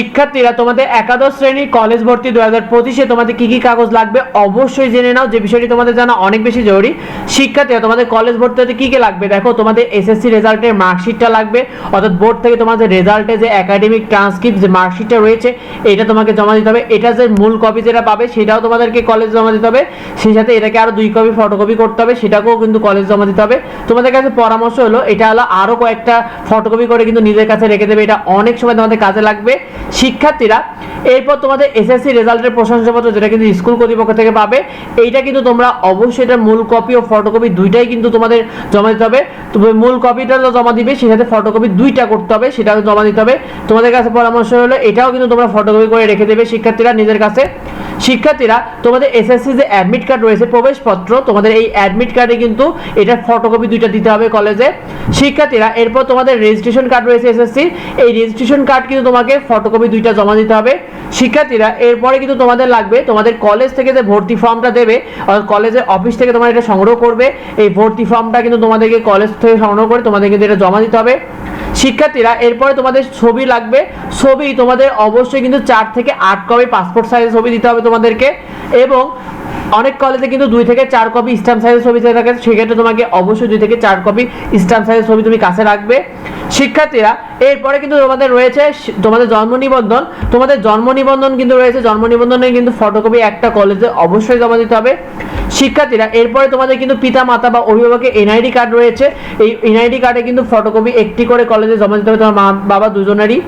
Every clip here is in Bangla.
শিক্ষার্থীরা, তোমাদের একাদশ শ্রেণি কলেজ ভর্তি দু হাজার পঁচিশে তোমাদের কি কি কাগজ লাগবে অবশ্যই জেনে নাও, যে বিষয়টি তোমাদের জানা অনেক বেশি জরুরি। শিক্ষার্থীরা, তোমাদের কলেজ ভর্তি হতে কি কি লাগবে? দেখো, তোমাদের এসএসসি রেজাল্টের মার্কশিটটা লাগবে, অর্থাৎ বোর্ড থেকে তোমাদের রেজাল্টে যে একাডেমিক ট্রান্সক্রিপ্ট যে মার্কশিটটা রয়েছে, এটা তোমাকে জমা দিতে হবে। এটা যে মূল কপি যেটা পাবে, সেটাও তোমাদেরকে কলেজ জমা দিতে হবে। সেই সাথে এটাকে আরও দুই কপি ফটোকপি করতে হবে, সেটাকেও কিন্তু কলেজ জমা দিতে হবে। তোমাদের কাছে পরামর্শ হলো, এটা হলো আরও কয়েকটা ফটোকপি করে কিন্তু নিজের কাছে রেখে দেবে। এটা অনেক সময় তোমাদের কাজে লাগবে। শিক্ষার্থীরা, এরপর তোমাদের এসএসসি রেজাল্টের প্রশংসাপত্র যেটা কিন্তু স্কুল কর্তৃপক্ষ থেকে পাবে, এইটা কিন্তু তোমরা অবশ্যই এটা মূল কপি ও ফটোকপি দুইটাই কিন্তু তোমাদের জমা দিতে হবে। তবে মূল কপিটা জমা দিবে সাথে ফটোকপি দুইটা করতে হবে, সেটাও জমা দিতে হবে। তোমাদের কাছে পরামর্শ হলো, এটাও কিন্তু তোমরা ফটোকপি করে রেখে দেবে শিক্ষার্থীরা নিজের কাছে। শিক্ষার্থীরা, তোমাদের এসএসসি যে অ্যাডমিট কার্ড রয়েছে, প্রবেশপত্র, তোমাদের এই অ্যাডমিট কার্ডে কিন্তু এটার ফটোকপি দুইটা দিতে হবে কলেজে শিক্ষার্থীরা, এরপর তোমাদের রেজিস্ট্রেশন কার্ড রয়েছে এসএসসি এই রেজিস্ট্রেশন কার্ড কিন্তু তোমাকে ফটোকপি দুইটা জমা দিতে হবে। শিক্ষার্থীরা, এরপরে কিন্তু তোমাদের লাগবে, তোমাদের কলেজ থেকে যে ভর্তি ফর্মটা দেবে কলেজের অফিস থেকে তোমার এটা সংগ্রহ করবে, এই ভর্তি ফর্মটা কিন্তু তোমাদেরকে কলেজ থেকে সংগ্রহ করে তোমাদের কিন্তু এটা জমা দিতে হবে। শিক্ষার্থীরা, এরপরে তোমাদের ছবি লাগবে। ছবি তোমাদের অবশ্যই কিন্তু চার থেকে আট কপি পাসপোর্ট সাইজের ছবি দিতে হবে তোমাদেরকে। এবং অনেক কলেজে কিন্তু দুই থেকে চার কপি স্ট্যাম্প সাইজের ছবি থাকে, সেক্ষেত্রে তোমাকে অবশ্যই দুই থেকে চার কপি স্ট্যাম্প সাইজের ছবি তুমি কাছে রাখবে। শিক্ষার্থীরা, এরপরে কিন্তু তোমাদের রয়েছে তোমাদের জন্ম নিবন্ধন। তোমাদের জন্ম নিবন্ধন কিন্তু রয়েছে, জন্ম নিবন্ধনে কিন্তু ফটোকপি একটা কলেজে অবশ্যই জমা দিতে হবে। শিক্ষার্থীরা, এরপরে তোমাদের কিন্তু পিতা মাতা বা অভিভাবকের এনআইডি কার্ড রয়েছে। এই এনআইডি কার্ডে কিন্তু ফটোকপি একটি করে কলেজে জমা দিতে হবে তোমার মা, বাবা দুজনেরই।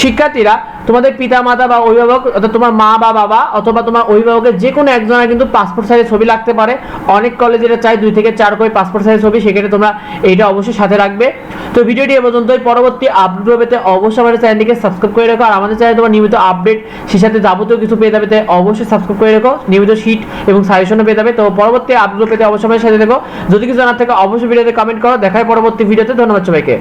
শিক্ষার্থীরা, তোমাদের পিতা মাতা বা অভিভাবক অর্থাৎ তোমার মা বা বাবা অথবা তোমার অভিভাবকের যে কোনো একজনের কিন্তু পাসপোর্ট সাইজের ছবি লাগতে পারে। অনেক কলেজে এটা চাই দুই থেকে চার করে পাসপোর্ট সাইজের ছবি, সেক্ষেত্রে তোমরা এইটা অবশ্যই সাথে রাখবে। তো ভিডিওটি এ পর্যন্তই পরবর্তী আপডেট পেতে অবশ্যই আমাদের চ্যানেলটিকে সাবস্ক্রাইব করে রাখো। আর আমাদের চ্যানেলে তোমার নিয়মিত আপডেট সেই সাথে যাবতীয় কিছু পেয়ে যাবে, তাই অবশ্যই সাবস্ক্রাইব করে রাখো। নিয়মিত শীট এবং সাজেশনও পেয়ে যাবে। তো পরবর্তী আপডেট পেতে অবশ্যই আমাদের সাথে দেখো। যদি কিছু জানার থাকে, অবশ্যই ভিডিওতে কমেন্ট করো। দেখায় পরবর্তী ভিডিওতে ধন্যবাদ সবাইকে।